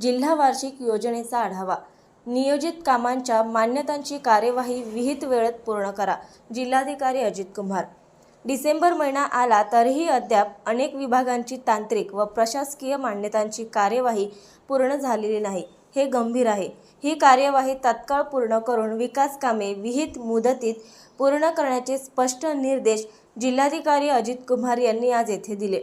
जिल्हा वार्षिक योजनेचा आढावा. नियोजित कामांच्या मान्यतांची कार्यवाही विहित वेळेत पूर्ण करा जिल्हाधिकारी अजित कुमार डिसेंबर महिना आला तरीही अद्याप अनेक विभागांची तांत्रिक व प्रशासकीय मान्यतांची कार्यवाही पूर्ण झालेली नाही हे गंभीर आहे. ही कार्यवाही तात्काळ पूर्ण करून विकास कामे विहित मुदतीत पूर्ण करण्याचे स्पष्ट निर्देश जिल्हाधिकारी अजित कुमार यांनी आज येथे दिले.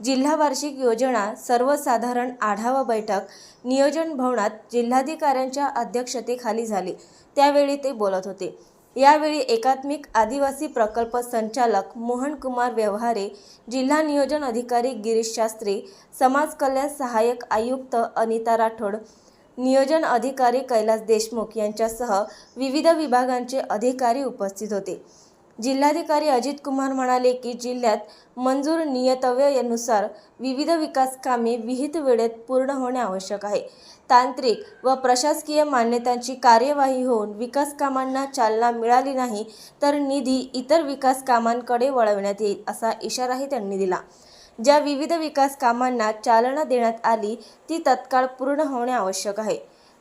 जिल्हा वार्षिक योजना सर्वसाधारण आढावा बैठक नियोजन भवनात जिल्हाधिकाऱ्यांच्या अध्यक्षतेखाली झाली. त्यावेळी ते बोलत होते. यावेळी एकात्मिक आदिवासी प्रकल्प संचालक मोहन कुमार व्यवहारे जिल्हा नियोजन अधिकारी गिरीश शास्त्री समाज कल्याण सहाय्यक आयुक्त अनिता राठोड नियोजन अधिकारी कैलास देशमुख यांच्यासह विविध विभागांचे अधिकारी उपस्थित होते. जिल्हाधिकारी अजित कुमार म्हणाले की जिल्ह्यात मंजूर नियतव्यनुसार विविध विकास कामे विहित वेळेत पूर्ण होणे आवश्यक आहे. तांत्रिक व प्रशासकीय मान्यतांची कार्यवाही होऊन विकास कामांना चालना मिळाली नाही तर निधी इतर विकास कामांकडे वळवण्यात येईल असा इशाराही त्यांनी दिला. ज्या विविध विकास कामांना चालना देण्यात आली ती तत्काळ पूर्ण होणे आवश्यक आहे.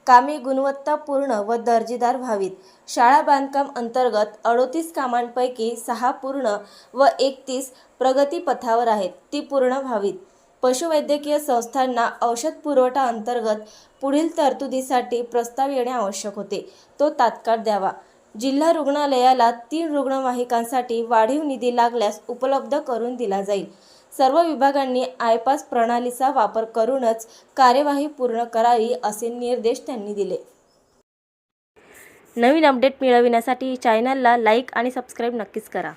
कामे गुणवत्तापूर्ण व दर्जेदार व्हावीत. शाळा बांधकाम अंतर्गत अडोतीस कामांपैकी सहा पूर्ण व एकतीस प्रगतीपथावर आहेत. ती पूर्ण व्हावीत. पशुवैद्यकीय संस्थांना औषध पुरवठा अंतर्गत पुढील तरतुदीसाठी प्रस्ताव येणे आवश्यक होते. तो तात्काळ द्यावा. जिल्हा रुग्णालयाला तीन रुग्णवाहिकांसाठी वाढीव निधी लागल्यास उपलब्ध करून दिला जाईल. सर्व विभागांनी आयपास प्रणालीचा वापर करूनच कार्यवाही पूर्ण करावी असे निर्देश त्यांनी दिले. नवीन अपडेट मिळविण्यासाठी चॅनलला लाईक आणि सबस्क्राईब नक्कीच करा.